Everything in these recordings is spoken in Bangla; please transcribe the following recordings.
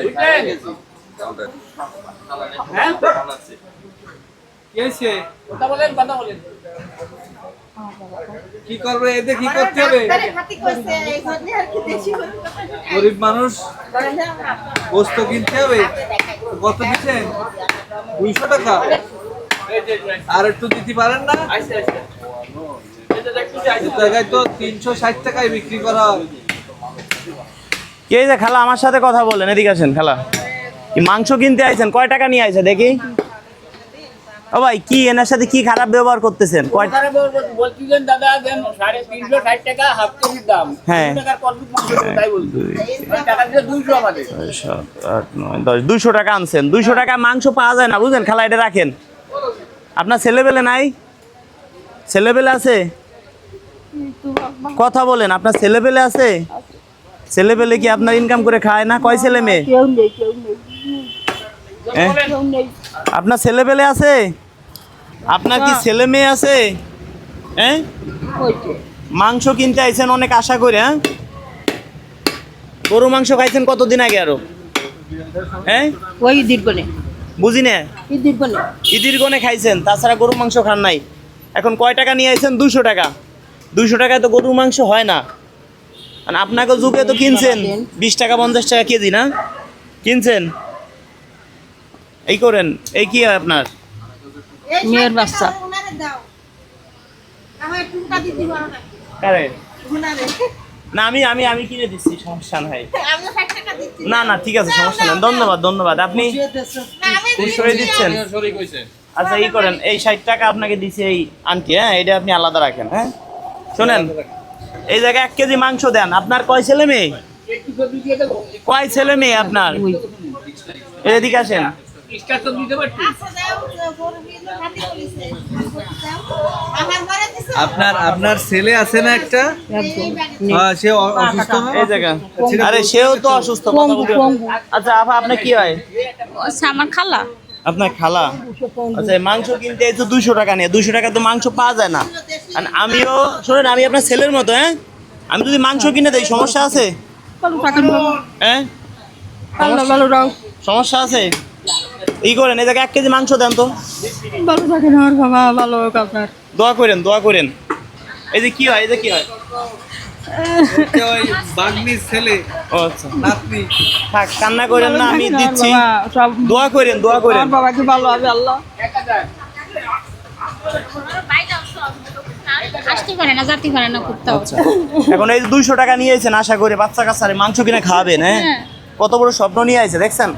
হ্যাঁ? হ্যাঁ কথা বলেন কথা বলেন। কি করবে? এতে কি করতে হবে? গরিব মানুষ বস্তু কিনতে হবে। কত দিচ্ছেন? দুইশো টাকা। আর একটু দিতে পারেন না? জায়গায় তো তিনশো ষাট টাকায় বিক্রি করা হয়। কে যে খালা আমার সাথে কথা বলেন এদিকে আসেন খালা। মাংস কিনতে আইছেন? কয় টাকা নিয়ে আইছে দেখি। ও ভাই কি এনার সাথে কি খারাপ ব্যবহার করতেছেন? কয় বলছিলেন দাদা সাড়ে তিনশো ষাট টাকা হাফ কেজির দাম। হ্যাঁ। দুইশো টাকা আনছেন দুইশো টাকা মাংস পাওয়া যায় না বুঝলেন? খালা এটা রাখেন। আপনার ছেলেবেলে নাই? ছেলেবেলে আছে? কথা বলেন আপনার ছেলেবেলে আছে? ছেলেবেলে কি আপনার ইনকাম করে খায় না? কয় ছেলে মেয়ে? কেউ নেই কেউ হ্যাঁ? আপনার ছেলেবেলে আছে? আপনার কি ছেলে মেয়ে আছে? হ্যাঁ? মাংস কিনতে আইছেন অনেক আশা করে হ্যাঁ? গরু মাংস খাইছেন কতদিন আগে আরও? হ্যাঁ? ওই দীর্ঘনে বুঝি না? ঈদের গনে খাইছেন তাছাড়া গরু মাংস খান নাই। এখন কয় টাকা নিয়ে আইছেন? দুশো টাকা। দুশো টাকায় তো গরুর মাংস হয় না। আর আপনাকে যুগে তো কিনছেন। বিশ টাকা পঞ্চাশ টাকা কেজি না? কিনছেন? এই করেন এই কি হয় আপনার? মেয়ের বাচ্চা। না আমি আমি আমি কিনে দিচ্ছি সমস্যা নাই। না না ঠিক আছে সমস্যা নেই। ধন্যবাদ ধন্যবাদ। আপনি সরিয়ে দিচ্ছেন। আচ্ছা এই করেন এই ষাট টাকা আপনাকে দিছে এই আন্টি হ্যাঁ? এটা আপনি আলাদা রাখেন হ্যাঁ? শোনেন এই জায়গায় এক কেজি মাংস দেন। আপনার কয় ছেলে মেয়ে? কয় ছেলে মেয়ে আপনার? এদিকে আসেন। স্টার দিতে পারছি আপনার আপনার ছেলে আছে না একটা? হ্যাঁ, সে অসুস্থ এই জায়গা। আরে সেও তো অসুস্থ। আচ্ছা আপা আপনার কি হয়? আমার খালা। আপনার খালা? আচ্ছা মাংস কিনতে এই তো দুশো টাকা নিয়ে। দুশো টাকা তো মাংস পাওয়া যায় না। আর আমিও শোনেন আমি আপনার ছেলের মতো হ্যাঁ? আমি যদি মাংস কিনে দেই সমস্যা আছে? হ্যাঁ? সমস্যা আছে? এই করেন এই এক কেজি মাংস দেন তো। ভালো থাকেন আমার বাবা ভালো হোক আপনার। দোয়া করেন দোয়া করেন। এই যে কি হয় এই যে কি হয়? আচ্ছা। নাতনি। থাক কান্না করেন না আমি দিচ্ছি। দোয়া করেন দোয়া করেন। বাবাকে ভালো হবে আল্লাহ। আসতে পারে না যেতে পারে না করতে আচ্ছা। এখন এই দুইশো টাকা নিয়েছেন আশা করে বাচ্চা কাচ্চারে মাংস কিনে খাওয়াবেন হ্যাঁ? কত বড় স্বপ্ন নিয়ে আছে দেখছেন?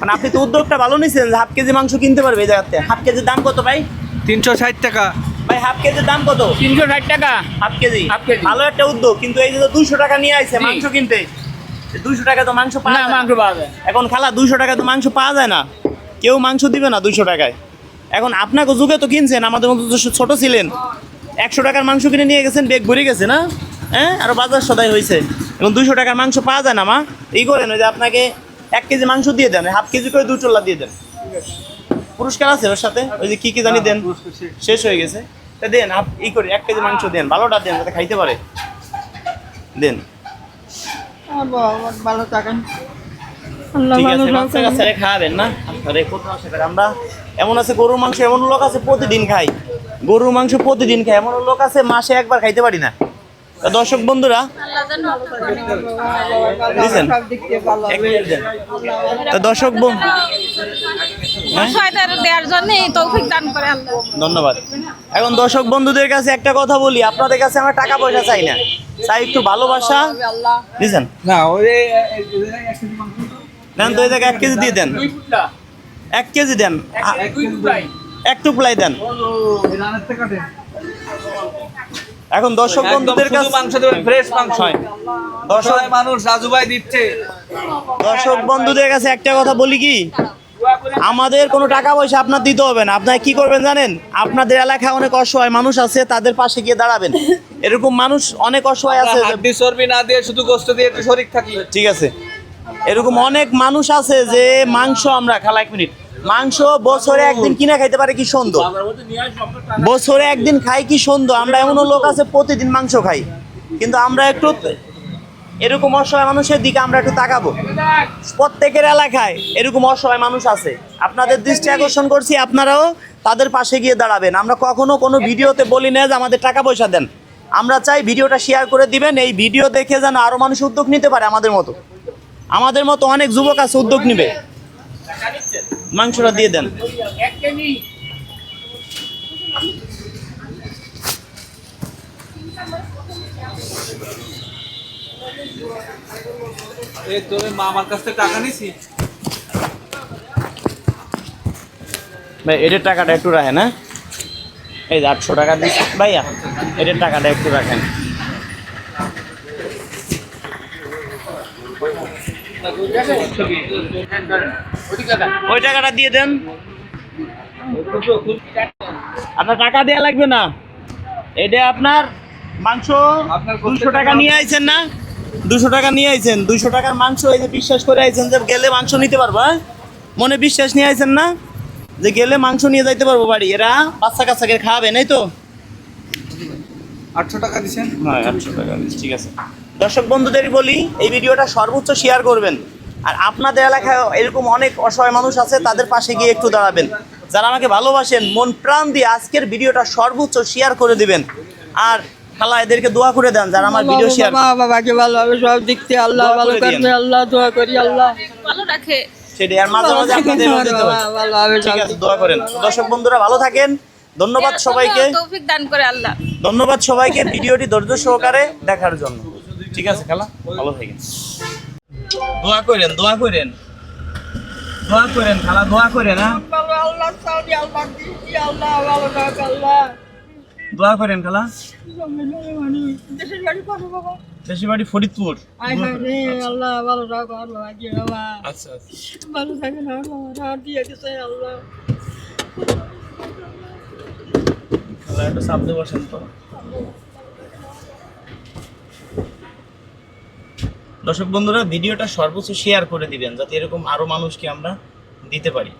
মানে আপনি তো উদ্যোগটা ভালো নিয়েছেন হাফ কেজি মাংস কিনতে পারবে এই জায়গাতে। হাফ কেজির দাম কত ভাই? তিনশো ষাট টাকা। ভাই হাফ কেজির দাম কত? তিনশো ষাট টাকা। Half KG. Half KG. ভালো একটা উদ্যোগ কিন্তু এই যে দুইশো টাকা নিয়ে আইছে মাংস কিনতে দুইশো টাকা তো মাংস পাওয়া যায় না। মাংস পাওয়া যায় এখন খালা দুইশো টাকা তো মাংস পাওয়া যায় না। কেউ মাংস দিবে না দুইশো টাকায়। এখন আপনাকে যুগে তো কিনছেন আমাদের মতো তো ছোট ছিলেন। একশো টাকার মাংস কিনে নিয়ে গেছেন বেগ ভরে গেছে না? হ্যাঁ? আরও বাজার সদাই হয়েছে এবং দুইশো টাকার মাংস পাওয়া যায় না মা। এই করেন ওই যে আপনাকে এক কেজি মাংস দিয়ে দেন হাফ কেজি করে দুই চল্লা দিয়ে দেন। পুরস্কার আছে ওর সাথে? ওই যে কি কি জানি দেন। শেষ। হয়ে গেছে। তা দেন হাফ ই করে এক কেজি মাংস দেন ভালোটা দেন যাতে খাইতে পারে। দেন। ভালো থাকেন। ঠিক আছে বাচ্চা খাওয়াবেন না? আমরা? এমন আছে গরুর মাংস এমন লোক আছে প্রতিদিন খাই। গরুর মাংস প্রতিদিন খাই এমন লোক আছে মাসে একবার খাইতে পারি না। দর্শক বন্ধুরা। তা দর্শক আল্লাহ ধন্যবাদ। এখন দর্শক বন্ধুদের কাছে একটা কথা বলি, আপনাদের কাছে আমরা টাকা পয়সা চাই না। চাই একটু ভালোবাসা। দেন তো জায়গায় এক কেজি দিয়ে দেন। এক কেজি দেন। এক টুকলাই দেন। এখন দর্শক বন্ধুদের কাছে মাংস দেবেন ফ্রেশ মাংস। হয় দর্শক মানুষ রাজু ভাই দিচ্ছে। দর্শক বন্ধুদের কাছে একটা কথা বলি কি? আমাদের কোনো টাকা পয়সা আপনার দিতে হবে না। আপনার কি করবেন জানেন? আপনাদের এলাকায় অনেক অসহায় মানুষ আছে তাদের পাশে গিয়ে দাঁড়াবেন। এরকম মানুষ অনেক অসহায় আছে। চর্বি না দিয়ে শুধু গোস্ত দিয়ে একটু শরীর থাকি। ঠিক আছে। এরকম অনেক মানুষ আছে যে মাংস আমরা খালা এক মিনিট। মাংস বছরে একদিন কিনে খাইতে পারে কি সুন্দর? বছরে একদিন খাই কি সুন্দর? আমরা এমনও লোক আছে প্রতিদিন মাংস খাই। কিন্তু আমরা একটু এরকম অসহায় মানুষের দিকে আমরা একটু তাকাবো। প্রত্যেকের এলাকায় এরকম অসহায় মানুষ আছে। আপনাদের দৃষ্টি আকর্ষণ করছি, আপনারাও তাদের পাশে গিয়ে দাঁড়াবেন। আমরা কখনো কোনো ভিডিওতে বলি না যে আমাদের টাকা পয়সা দেন। আমরা চাই ভিডিওটা শেয়ার করে দিবেন, এই ভিডিও দেখে যেন আরও মানুষ উদ্যোগ নিতে পারে আমাদের মতো। আমাদের মতো অনেক যুবক আছে উদ্যোগ নিবে। মাংসটা দিয়ে দেন। এই তোর মা আমার কাছ থেকে টাকা নিছি ভাই এটার টাকাটা একটু রাখেন হ্যাঁ? এই আটশো টাকা দিচ্ছি। ভাইয়া এটার টাকাটা একটু রাখেন। ওই টাকাটা দিয়ে দেন। আপনার টাকা দেওয়া লাগবে না। এটা আপনার মাংস দুশো টাকা নিয়ে আইছেন না? দুশো টাকা নিয়ে আইছেন। দুশো টাকার মাংস এই যে বিশ্বাস করে আইছেন যে গেলে মাংস নিতে পারব হ্যাঁ? মনে বিশ্বাস নিয়ে আইছেন না? যে গেলে মাংস নিয়ে যাইতে পারব বাড়ি। এরা বাচ্চা কাচ্চাকে খাওয়াবে নাই তো? আটশো টাকা দিছেন? হ্যাঁ আটশো টাকা ঠিক আছে। দর্শক বন্ধুদের বলি এই ভিডিওটা সর্বোচ্চ শেয়ার করবেন। আর আপনাদের এলাকায় এরকম অনেক অসহায় মানুষ আছে তাদের পাশে গিয়ে একটু দাঁড়াবেন। যারা আমাকে ভালোবাসেন মন প্রাণ দিয়ে আজকের ভিডিওটা সর্বোচ্চ শেয়ার করে দিবেন। আর খালা এদেরকে দোয়া করে দেন যারা আমার ভিডিও শেয়ার মা বাবাকে ভালোভাবে সব দিক থেকে আল্লাহ ভালো করে আল্লাহ দোয়া করি আল্লাহ। ভালো রাখে। সেটাই আর মাঝে মাঝে আপনাদের ভালোভাবে ঠিক আছে দোয়া করেন। দর্শক বন্ধুরা ভালো থাকেন। ধন্যবাদ সবাইকে। তৌফিক দান করে আল্লাহ। ধন্যবাদ সবাইকে ভিডিওটি ধৈর্য সহকারে দেখার জন্য। ঠিক আছে খালা? ভালো থাকেন দোয়া করেন দোয়া করেন। দোয়া করেন খালা দোয়া করেন হ্যাঁ? দোয়া করেন খালা। দেশের বাড়ি ফরিদপুর। হায় রে আল্লাহ ভালো আল্লাহ আচ্ছা আচ্ছা। ভালো থাকেন আল্লাহ রাত দিয়ে আল্লাহ। একটু সামনে বসেন তো। দর্শক বন্ধুরা ভিডিওটা সর্বোচ্চ শেয়ার করে দিবেন যাতে এরকম আরও মানুষকে আমরা দিতে পারি।